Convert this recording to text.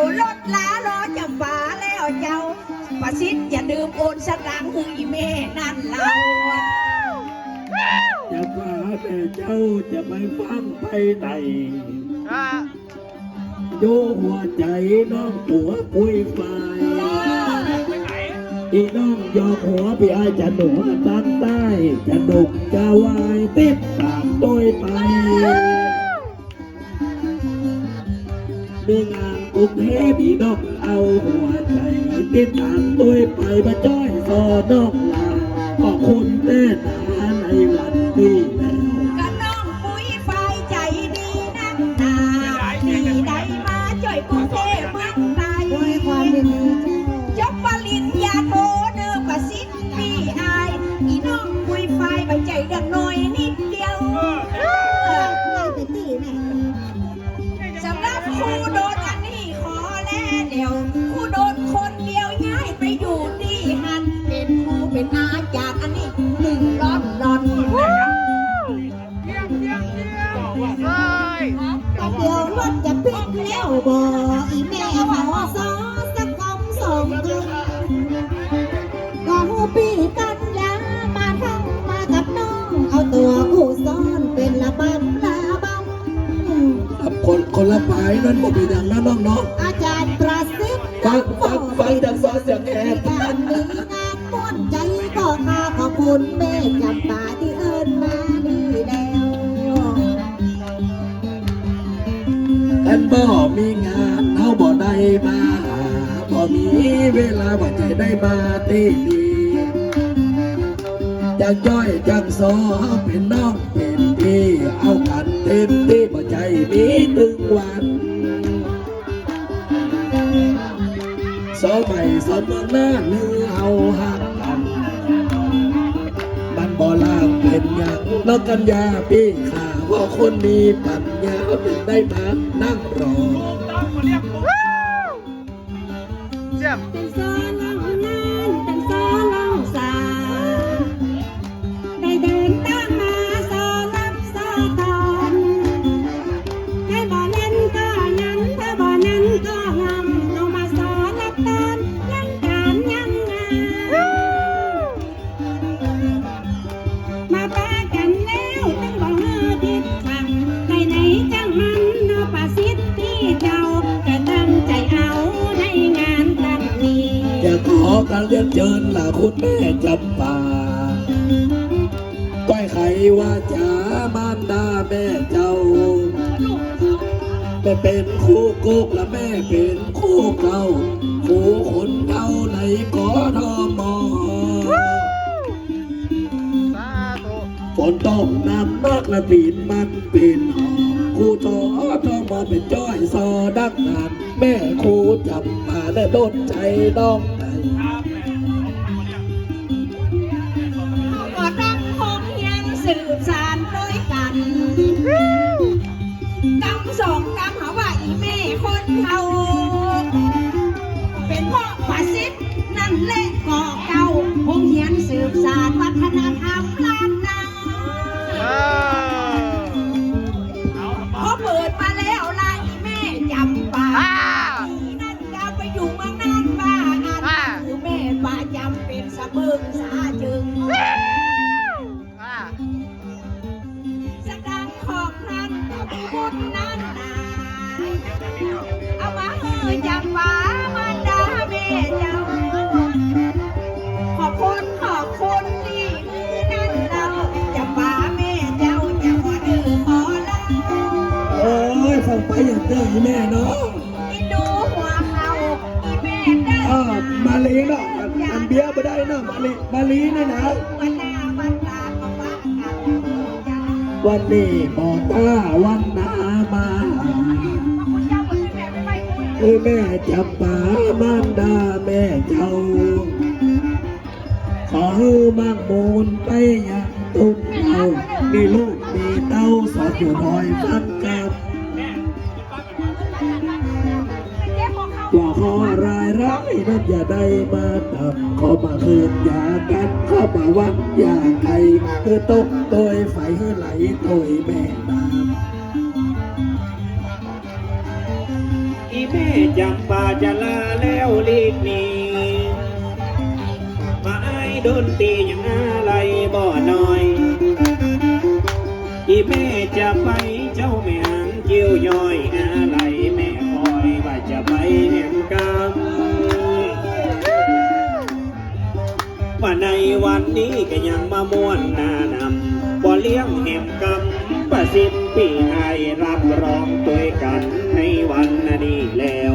วรถล้ารอจำปาแล้วเจ้า ประสิทธิ์อย่าดื่มโอนสตังค์คืออีเม่นั่นเราอะจะว่าแต่เจ้าจะไม่ฟังไปไหนอ่าโยหัวใจน้องหัวปุยไฟอีน้องยอกหัวพี่อายจะหนูตั้งใต้จะดุกจะวายติดตามโดยไป เมื่องานกรุงเทพอีน้องเอาหัวใจติดตามโดยไปมาจ้อยสอน้องลาขอบคุณแน่นาในวัน อยู่ที่หันเป็นครูเป็นอาจารย์อันนี้หนึ่งร้อนร้อนเฮ้ยแต่เดี๋ยวรถจะปิดแล้วบ่อีแม่หอซอสักคำสองคำก็หูปีกันยามาทั้งมากับน้อง เอาตัวผู้ซ้อนเป็นละบำละบำคนคนละปายนั่นบอกเป็นอย่างนั้นน้องเนาะ ฟังฟังฟังจากซอเสียงแอบการมีงานม่วนใจก็มาขอบคุณแม่จำปาที่เอิญมาดีแล้วท่านบ่มีงานเฮาบ่ได้มาหาบ่มีเวลาบ่ใจได้มาตีดีจากจ้อยจากซอเฮาเป็นน้องเป็นพี่เอากันเต็มที่บ่ใจมีตึงวัน สมัยสมหน้าเนื้อเอาหักกันมันบ่ลางเป็นอย่างนอกกันยาพี่ข่าว่าคนมีปัญญาถึงได้มานั่งรอเจียมเป็นซอลองนา เรียนเชิญล่ะคุณแม่จำปาก้อยไขว่าจ๋ามารดาแม่เจ้าแม่เป็นคู่กุกและแม่เป็นคู่เก่าคู่คนเก่าในกอทมสาธุฝนตกน้ำมากและตีนมันเป็นหอคู่จอทอมอเป็นจ้อยซอดักนานแม่ครูจับมาและโดนใจน้อง ก็ต้องคงยังสืบสานด้วยกันกำสองกำหาว่าอีแม่คนเขาเป็นพ่อประสิทธิ์นั่นแหละก่อเก่าคงเฮียนสืบสานวัฒน คุณนั่นนาเอามาเฮือจำปามันดาแม่เจ้า ขอบคุณขอบคุณที่มือนั่นเราจะป่าแม่เจ้าจะขอดื้อขอลาโอ้ยฟังไปอย่างเด้อแม่เนาะอีดูหัวเขาอีแม่ได้อ่ามาลีเนาะอันเบียร์ไม่ได้เนาะมาลีมาลีนี่นะ วันนี้บอกตาวันนามาคุณเจ้าคุณแม่ไม่ไปคุยเอ้ยแม่จับป่ามารดาแม่เจ้า ขอให้มั่งมูลไปยังตุ้นเอามีลูกมีเต้าสอนอยู่หน่อยฟังกับ นั้นอย่าได้มาดับขอมาคืนอย่ากันข้ามาวัดอย่าใครคือตกโดยไฟไหลโดยแม่น้ำอีแม่จำป่าจะลาแล้วลีกนี้มาไอ้โดนตีอย่างอะไรบ่น้อย อีแม่จะไปเจ้าแม่หางจิ้วย่อยอะไรแม่คอยว่าจะไปแห่งกรรม ว่าในวันนี้ก็ยังมาม่วนนานำบ่เลี้ยงเห่งกำประสิทธิ์ปีให้รับรองตัวกันในวันนี้แล้ว